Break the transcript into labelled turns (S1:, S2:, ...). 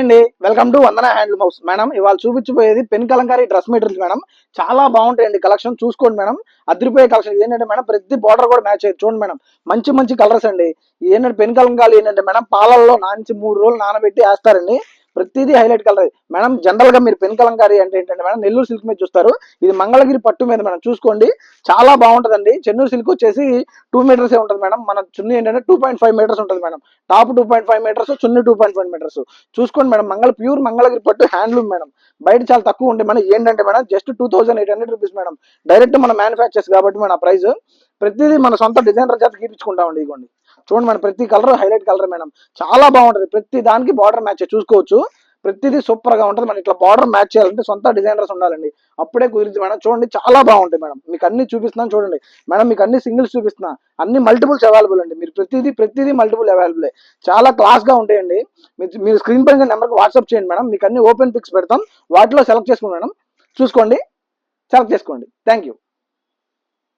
S1: అండి. Welcome to Vandana handloom house madam ఇవాళ చూపించిపోయేది pen Kalamkari dress materials madam చాలా బాగుంటాయండి కలెక్షన్ చూసుకోండి మేడం అదిరిపోయే కలెక్షన్ ఏంటంటే మేడం ప్రతి బార్డర్ కూడా మ్యాచ్ అయ్యి చూడండి మేడం మంచి మంచి కలర్స్ అండి. ఏంటంటే పెన్ కలంకారీ ఏంటంటే మేడం పాలల్లో నాంచి మూడు రోజులు నానబెట్టి వేస్తారండి. ప్రతిదీ హైలైట్ కలర్ మేడం జనరల్గా మీరు పెన్ కలంకారీ అంటే ఏంటంటే మేడం నెల్లూరు సిల్క్ మీద చూస్తారు. ఇది మంగళగిరి పట్టు మీద మేడం చూసుకోండి. చాలా బాగుంటుందండి. చెన్నూరు సిల్క్ వచ్చేసి టూ మీటర్స్ ఏ ఉంటుంది మేడం. మన చున్నీ ఏంటంటే టూ పాయింట్ ఫైవ్ మీటర్స్ ఉంటుంది madam. Top two point five metres chunni two point five metres చూసుకోండి మేడం. మంగళ ప్యూర్ మంగళగిరి పట్టు హ్యాండ్లూమ్ మేడం. బయట చాలా తక్కువ ఉంటాయి మేడం ఏంటంటే madam just two thousand eight hundred rupees madam. Direct మన మ్యానుఫ్యాక్చర్స్ కాబట్టి మన ప్రైస్ ప్రతిదీ మన సొంత డిజైనర్ చేత గీపించుకుంటామండి ఇదిగోండి చూడండి మన ప్రతి కలర్ హైలైట్ కలర్ మేడం చాలా బాగుంటుంది. ప్రతి దానికి బార్డర్ మ్యాచ్ చూసుకోవచ్చు. ప్రతిదీ సూపర్గా ఉంటుంది. మనం ఇట్లా బార్డర్ మ్యాచ్ చేయాలంటే సొంత డిజైనర్స్ ఉండాలండి. అప్పుడే కుదిరింది మేడం చూడండి చాలా బాగుంటాయి మేడం మీకు అన్ని చూపిస్తున్నాను చూడండి. మేడం మీకు అన్ని సింగిల్స్ చూపిస్తున్నా. అన్ని మల్టిపుల్స్ అవైలబుల్ అండి. మీరు ప్రతిదీ ప్రతిదీ మల్టిపుల్ అవైలబుల్ చాలా క్లాస్గా ఉంటాయండి. మీరు- మీరు స్క్రీన్ పైన నెంబర్కి వాట్సాప్ చేయండి మేడం మీకు అన్ని ఓపెన్ పిక్స్ పెడతాం. వాటిలో సెలెక్ట్ చేసుకోండి మేడం చూసుకోండి. సెలెక్ట్ చేసుకోండి. Thank you